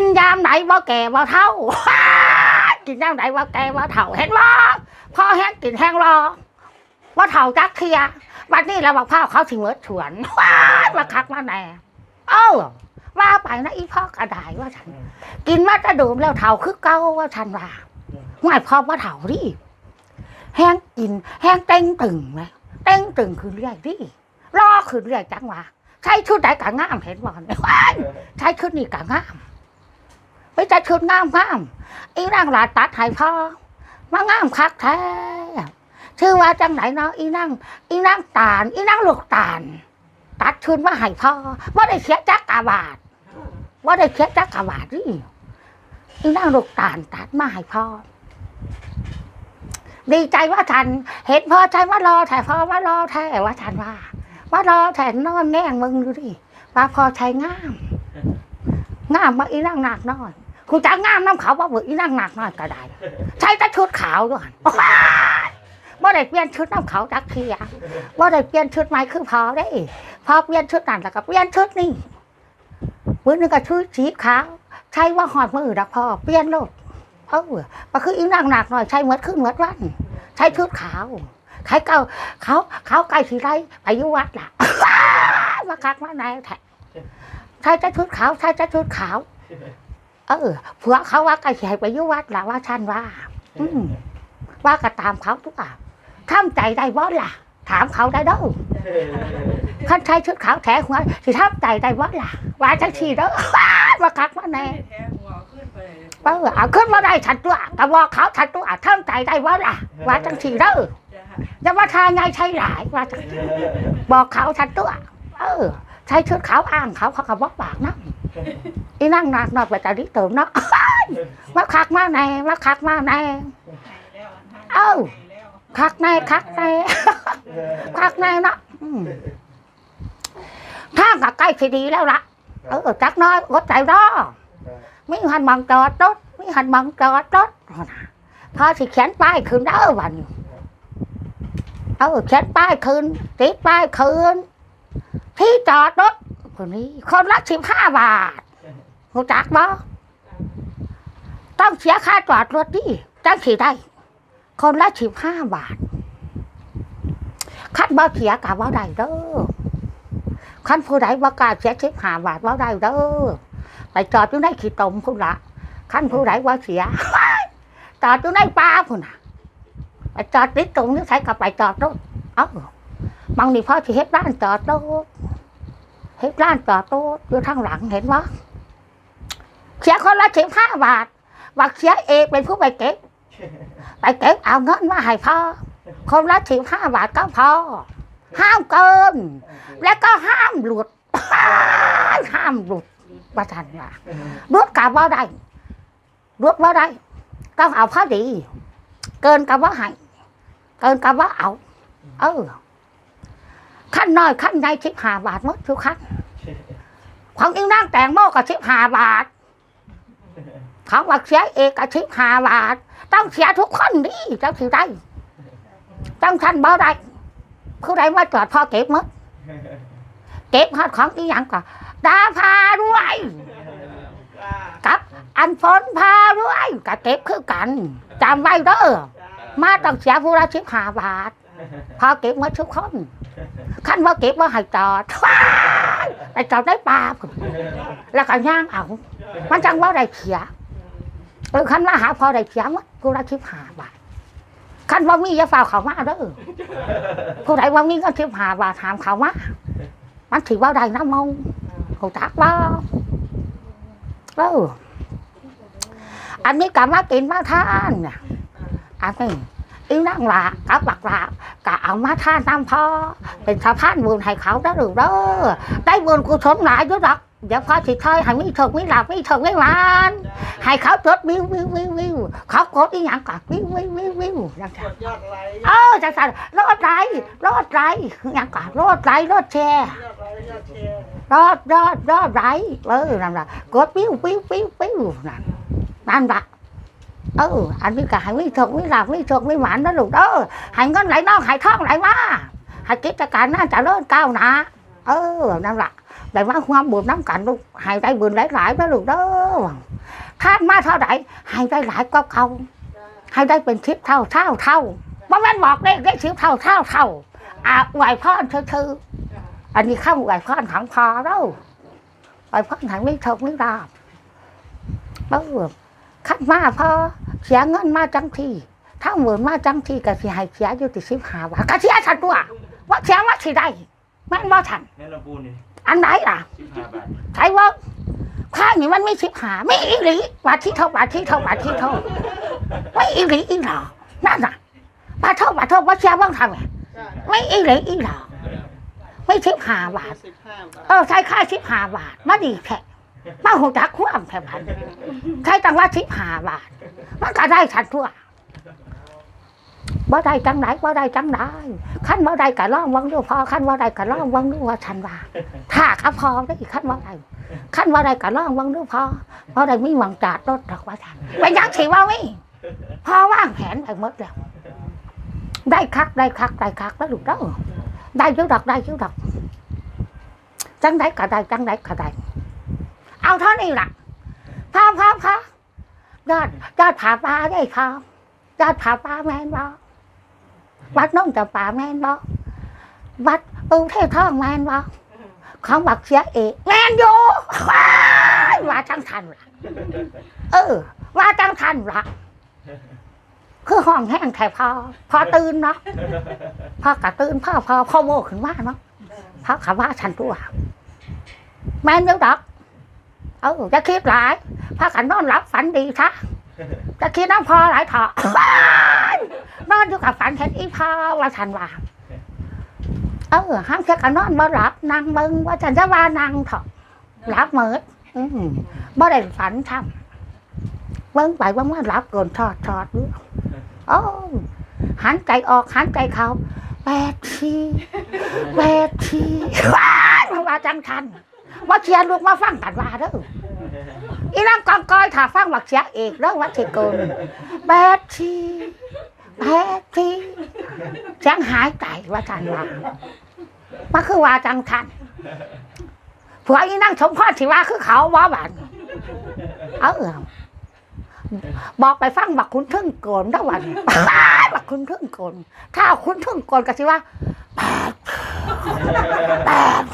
กินยามไหนว่าแก่ว่าเท่า กินยามไหนว่าแก่ว่าเท่าเห็นว่าพ่อแห้งกินแห้งรอว่าเท่าจักเทียวันนี้เราบอกพ่อเขาถึงเมื่อฉวนมาคักมาแน่เอ้าว่าไปนะอีพ่อกระดายว่าฉัน กินมาจะดื่มแล้วเท่าคือเก้าว่าฉันว่าหมายความว่าเท่าดิแห้งกิน แห้งเต้งตึงไหมเต้งตึงคือเรื่อยดิรอคือเรื่อยจังวะใช้ชุดไหนกะงามเห็นบ่เนี่ยใช้ชุดนี้กะงาม ไม่ใช่ชุดงามงามอีนางหลาตัดให้พ่อมางามคักแท้ชื่อว่าจังไหนเนาะอีนางอีนางตาลอีนางลูกตาลตัดชุดมาให้พ่อว่าได้เสียจักกะบาทว่าได้เสียจักกะบาทนี่อีนางลูกตาลตัดมาให้พ่อดีใจว่าทันเห็นพ่อใจว่ารอแถ่พ่อว่ารอแถ่ว่าทันว่า ว่ารอแถ่นอนแง่งมึงดูดิว่าพอใช้งามงามมาอีนั่งหนักน้อย คุณจะงามน้ำเขาว่าเบื่ออีนั่งหนักน้อยก็ได้ ใช้แต่ชุดขาวด้วยว่าได้เปลี่ยนชุดน้ำเขาจักเทียว่าได้เปลี่ยนชุดใหม่คือพอได้พอเปลี่ยนชุดนั่นแล้วก็เปลี่ยนชุดนี่มือนึงก็ชุดสีขาวใช้ว่าหอดมือดักพอเปลี่ยนโลดเออก็คืออีนั่งหนักหน่อยใช้เหมือนขึ้นเหมือนวันใช้ชุดขาวใครเก่าเขาเขาไก่สีไรไปอยุวัดล่ะมาคักมาไหนแท้ใช้แต่ชุดขาวใช้แต่ชุดขาว เออผัวเขาว่าไก่สีไปอยุวัดล่ะว่าฉันว่า อืมว่าก็ตามเขาทุกอย่างทำใจได้บ่ล่ะ ถามเขาได้เด้อท่านใช้ชุดขาวแถหัวสิทำใจได้บ่ล่ะว่าจังสีเด้อมาคักมาแน่แท้หัวขึ้นไปเออเอาขึ้นมาได้ฉันตัวแต่ว่าเขาฉันตัวทำใจได้บ่ล่ะว่าจังสีเด้อจ้ะอย่าว่าทายไงใช่หลายว่าจังสิบอกเขาฉันตัวเออใช้ชุดขาวอ้างเขาเขาก็บอกปากนะ อีนั่งนานนอนไปแต่ดิเติมเนาะมาคักมาแน่มาคักมาแน่แล้วเอ้าแล้วคักแน่คักแน่คักแน่เนาะอืมถ้ากับใกล้สิดีแล้วล่ะ เออจักน้อยอดใจรอมีหันมังจอดรถมีหันมังจอดรถพอสิเขียนป้ายคืนเด้อวันนี้เออเขียนป้ายคืนติดป้ายคืน ที่จอดรถ คนนี้ คนละสิบห้าบาทหูจักบ่ต้องเสียค่าจอดรถดิจังสิได้ คนละสิบห้าบาท คันบ่เสียกับว่าได้เด้อคันผู้ใดบ่กล้าเสียสิบห้าบาทว่าได้เด้อไปจอดอยู่ในขี้ตมพุ่นละคันผู้ใดว่าเสียจอดอยู่ในป่าพุ่นน่ะไปจอดติดตรงนี้ใช้กับไปจอดรถเอ้าบางนี่พ่อสิเฮ็ดร้านจอดรถ เฮ็ดร้านจอดรถอยู่ทางหลังเห็นบ่เสียคนละสิบห้าบาทวักเสียเองเป็นผู้ไปเก็บ ไปเก็บเอาเงินมาให้พ่อคนละสิบห้าบาทก็พอห้ามเกิน แล้วก็ห้ามหลุด ห้ามหลุดประทันว่าหลุดกับว่าได้หลุดว่าได้ก็เอาพอดี เกินกับว่าให้เกินกับว่าเอา เออ นน้อยขั้นใหญ่สิบห้าบาทมดทุกขั้นของอีนั่งแต่งโมก็สิบห้าบาทของวักเสียเอกก็สิบห้าบาท ต้องเสียทุกคนดิเจ้าสิได้ต้องทันบ่ได้ผู้ใดมาจอดพอเก็บมดเก็บฮอดของอีหยังก็ดาพาด้วยกับอันฝนพาด้วยก็เก็บคือกันจำไว้เด้อมาต้องเสียผู้ละสิบห้าบาท พอเก็บมาทุกคนคันว่าเก็บว่าให้จอดไปจอดได้ปลาแล้วก็ย่างเอา มันจังว่าได้เสียเออคันมาหาพอได้เสียมั้ผู้ละสิบหาบาทคันว่ามียาฝ่าเขามาเด้อผู้ใดว่ามีก็สิบหาบาทถามเขามามันถือว่าได้น้ำมงเขาจักว่าเอออันนี้กะมากินมาทานอันนี้ อีนั่งละกับบักละกะเอามาท่านน้ำพอเป็นสะพานบุญให้เขาได้หรือเด้อได้บุญกุศลหลายด้วยดอกเดี๋ยวพอสิเทยให้มีเถิกมีหลับมีเถิกมีหวานให้เขาจดวิววิววิววิวเขากดอีหยังก่อนวิววิววิววิวจังสันดยอดไลค์เออจังซั่นรอดไรรอดไรอหยังก่อนรอดไรรอดแชร์รอดรอดรอดไรเออนั่นละกดวิววิววิววิวนั่นนั่นละ เอออันนี้ก็ให้มีโชคมีลาภมีโชคมีหวานนะลูกเด้อให้เงินไหลนองให้ทองไหลมาให้กิจการน่าจะเริ่มก้าวหน้าเออนั่นแหล่ะได้มาความบุญน้ำกันลูกให้ได้บุญหลายๆนะลูกเด้อท่านมาเท่าไหร่ให้ได้หลายก็เขาให้ได้เป็นชิปเท่าเท่าเท่าบ่แม่นบอกเลขได้ชิปเท่าเท่าเท่าอะไหวพ่อเธออันนี้ข้าไหวพ่อถังพอแล้วไหวพ่อถังไม่เท่าไม่ราบเออ ขันมาพอเสียเงินมาจังทีถ้าเหมือนมาจังทีก็สิให้เสียอยู่ที่สิบห้าบาทก็เสียฉันตัวว่าเสียว่าสิได้แม่นว่าฉันแม่ลำปูนี่อันไหนล่ะสิบห้าบาทใช่ว่าข้างนี้มันไม่สิบหาไม่อีหลีบาทที่เท่าบาทที่เท่าบาทที่เท่าไม่อีหลีอีหรอนั่นน่ะบาทเท่าบาทเท่าบาทเชียบ้างทำไงไม่อีหลีอีหรอไม่สิบหาบาทสิบห้าบาทเออใช้ค่าสิบหาบาทมาดีแค่ มาหัวจักความแค่พันใช้ตังว่าสิบหาบาท มันก็ได้ฉันทั่วบ่ได้จังไหนบ่ได้จังไหนขั้นบ่ได้ก็ล่องวังดูพอขั้นบ่ได้ก็ล่องวังดูว่าฉันว่าถ้าครับพอได้อีกขั้นบ่ได้ขั้นบ่ได้ก็ล่องวังดูพอบ่ได้มีหวังจาดรถดอกว่าฉันเป็นยังสิว่าไม่พอว่างแผนไปหมดแล้วได้คักได้คักได้คักแล้วลูกเด้อได้อยุดอกได้อยุดอกจังได้ก็ได้จังได้ก็ได้ เอาเท่านี้ล่ะพอพอพอยอดยอดผาปลาได้ครับยอดผาปลาแม่นบ่วัดน้องจะป่าแม่นบ่วัดปูเทพท่องแม่นบ่ของบักเสียเอกแม่นอยู่ว่าจังทันล่ะ เออ ว่าจังทันล่ะคือห้องแห้งแค่พอ พอตื่นเนาะพอกระตื่นพ่อพอพ่อโมขึ้นมาเนาะพราะคำว่าฉันตัวแม่นอยังดอก เออจะคิดหลายพากันนอนหลับฝันดีซะจะคิดน้ำพอหลายเถอะนอนอยู่กับฝันเห็นอีพอว่าฉันว่าเออห้ามแค่กันนอนมาหลับนางมึงว่าฉันจะว่านางเถอะหลับเหมิดอืมบ่ได้ฝันทำเบิงไปเบิ่งว่าหลับเกินทอดทอดอยู่โอ้หันใจออกหันใจเขาแปดทีแปดทีว้ายมาว่าจังทัน ว่าเชียร์ลูกมาฟังกันว่าเด้ออีนั่งกองกอยถ้าฟังว่าเชียร์เอกเด้อว่าสิกินแปดทีแปดทีเสียงหายใจว่าจันว่ามาคือว่าจังทันผัวอีนั่งสมพรสิว่าคือเขาว่าบันเออบอกไปฟังบักคุณทึ่งโกนเด้อวันบักคุณทึ่งโกนถ้าคุณทึ่งโกนก็สิว่าแปด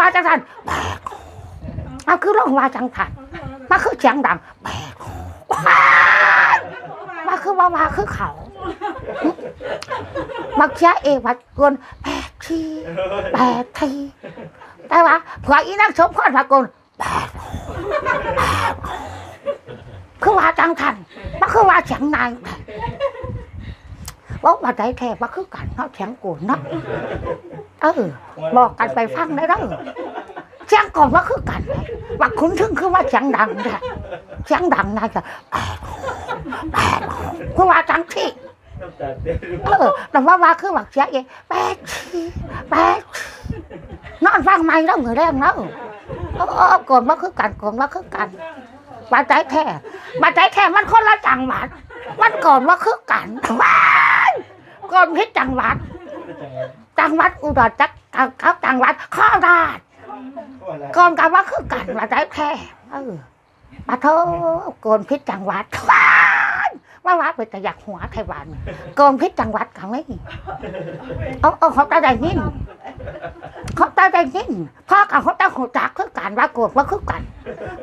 ว่าจังสันแปดเอาคือร้องว่าจังสันมาคือเสียงดังแปดว้ายมาคือว่าว่าคือเขามาเชียเอวัดกวนแปดทีแปดทีแต่ว่าผัวอีนักสมพรพากลแปดแปดคือว่าจังสันมาคือว่าเสียงนายบอกว่าได้แท้ว่าคือกันเนาะเสียงกนเนาะ เออบอกกันไปฟังได้เด้อเสียงก่อนว่าคือกันไหมว่าคุณถึงคือว่าเสียงดังเนี่ยเสียงดังนะจะแปดแปดคือว่าจังที่น้ำตาเต้นเออแต่ว่าว่าคือว่าเสียเองแปดทีแปดนอนฟังไม่แล้วเหมือนแรงแล้วเออเออก่อนว่าคือกันก่อนว่าคือกันมาใจแท้มาใจแท้มันคนละจังหวัดมันก่อนว่าคือกันว้ายก่อนพิษจังหวัด จังหวัดอุดรจักเขาจังหวัดข้อราชก่อนกันว่าคือกันว่าได้แค่เออมาโทษโกนพิษจังหวัดว้ายว่าว่าเป็นแต่อยากหัวไทยวันโกนพิษจังหวัดกันไม่เอาเอาเขาตาได้ยินเขาตาได้ยินพ่อกับเขาตาหูจักคือกันว่าโกนว่าคือกัน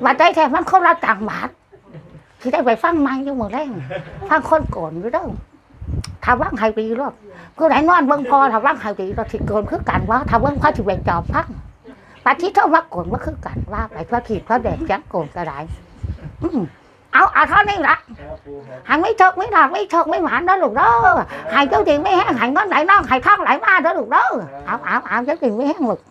ว่าได้แค่มันคนละจังหวัดที่ได้ไปฟังไม้อยู่เมืองแรงฟังคนโกนอยู่เด้อถ้าว่างใครดีรอบ กูไหนนอนเบิ่งพอถ้าว่างหายดีเราถิโกนคือกันว่าถ้าเบิ่งพ่อถิเวจอบพังปฏิเท่าว่าโกนว่าคือกันว่าไปพระขีดพระแดดจังโกนก็ได้เอาเอาเท่านี้ละหายไม่เถกไม่หลับไม่เถกไม่หวานนะลูกเด้อหายเจ้าดีไม่แห้งหายงินไหลน้องหายท้องไหลมาเด้อลูกเด้อเอาเอาเอาเจ้าดีไม่แห้งลูก